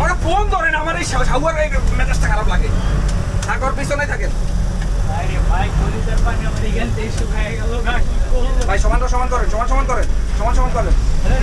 ওরা ফোন ধরেন আমার এই সাগুয়ার মেজাজটা খারাপ লাগে সাগর পিছনে থাকেন ভাই সমান সমান করেন সমান সমান করেন সমান সমান হ্যাঁ,